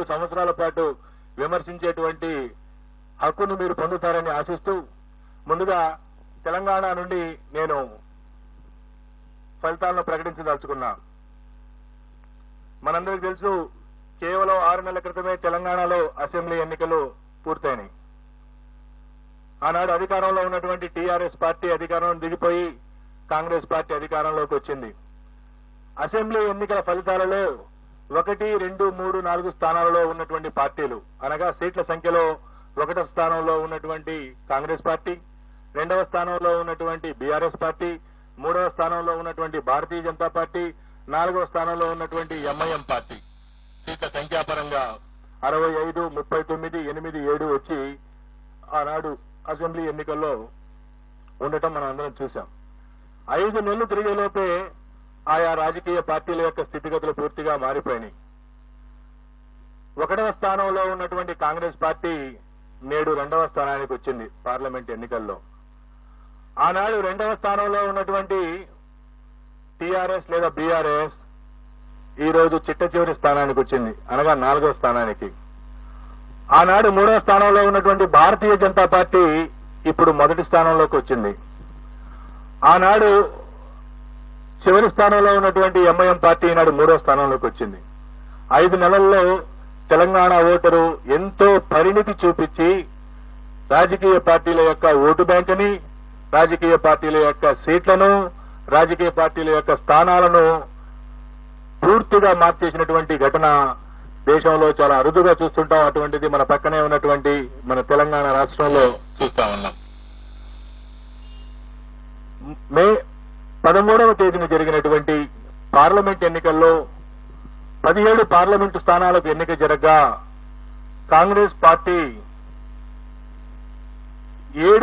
ఐదు సంవత్సరాల పాటు విమర్శించేటువంటి హక్కును మీరు పొందుతారని ఆశిస్తూ ముందుగా తెలంగాణ నుండి నేను ఫలితాలను ప్రకటించదలుచుకున్నా. మనందరికీ తెలుసు కేవలం ఆరు నెలల క్రితమే తెలంగాణలో అసెంబ్లీ ఎన్నికలు పూర్తయినాయి. ఆనాడు అధికారంలో ఉన్నటువంటి టీఆర్ఎస్ పార్టీ అధికారం దిగిపోయి కాంగ్రెస్ పార్టీ అధికారంలోకి వచ్చింది. అసెంబ్లీ ఎన్నికల ఫలితాలలో ఒకటి రెండు మూడు నాలుగు స్థానాలలో ఉన్నటువంటి పార్టీలు. అనగా సీట్ల సంఖ్యలో ఒకటో స్థానంలో ఉన్నటువంటి కాంగ్రెస్ పార్టీ రెండవ స్థానంలో ఉన్నటువంటి బీఆర్ఎస్ పార్టీ మూడవ స్థానంలో ఉన్నటువంటి భారతీయ జనతా పార్టీ నాలుగవ స్థానంలో ఉన్నటువంటి ఎంఐఎం పార్టీ. సీట్ల సంఖ్యాపరంగా అరవై ఐదు ముప్పై తొమ్మిది ఎనిమిది ఏడు వచ్చి ఆనాడు అసెంబ్లీ ఎన్నికల్లో ఉండటం మనం అందరం చూశాం. ఐదు నెలలు తిరిగేలోపే ఆయా రాజకీయ పార్టీల యొక్క స్థితిగతులు పూర్తిగా మారిపోయినాయి. ఒకటవ స్థానంలో ఉన్నటువంటి కాంగ్రెస్ పార్టీ నేడు రెండవ స్థానానికి వచ్చింది పార్లమెంట్ ఎన్నికల్లో. ఆనాడు రెండవ స్థానంలో ఉన్నటువంటి టీఆర్ఎస్ లేదా బీఆర్ఎస్ ఈ రోజు చిట్ట చివరి స్థానానికి వచ్చింది అనగా నాలుగో స్థానానికి. ఆనాడు మూడవ స్థానంలో ఉన్నటువంటి భారతీయ జనతా పార్టీ ఇప్పుడు మొదటి స్థానంలోకి వచ్చింది. ఆనాడు చివరి స్థానంలో ఉన్నటువంటి ఎంఐఎం పార్టీ ఈనాడు మూడో స్థానంలోకి వచ్చింది. ఐదు నెలల్లో తెలంగాణ ఓటరు ఎంతో పరిణితి చూపించి రాజకీయ పార్టీల యొక్క ఓటు బ్యాంకుని రాజకీయ పార్టీల యొక్క సీట్లను రాజకీయ పార్టీల యొక్క స్థానాలను పూర్తిగా మార్చేసినటువంటి ఘటన దేశంలో చాలా అరుదుగా చూస్తుంటాం. అటువంటిది మన పక్కనే ఉన్నటువంటి మన తెలంగాణ రాష్ట్రంలో చూస్తా ఉన్నాం. మే పదమూడవ తేదీన జరిగినటువంటి పార్లమెంట్ ఎన్నికల్లో పదిహేడు పార్లమెంటు స్థానాలకు ఎన్నిక జరగ్గా కాంగ్రెస్ పార్టీ ఏడు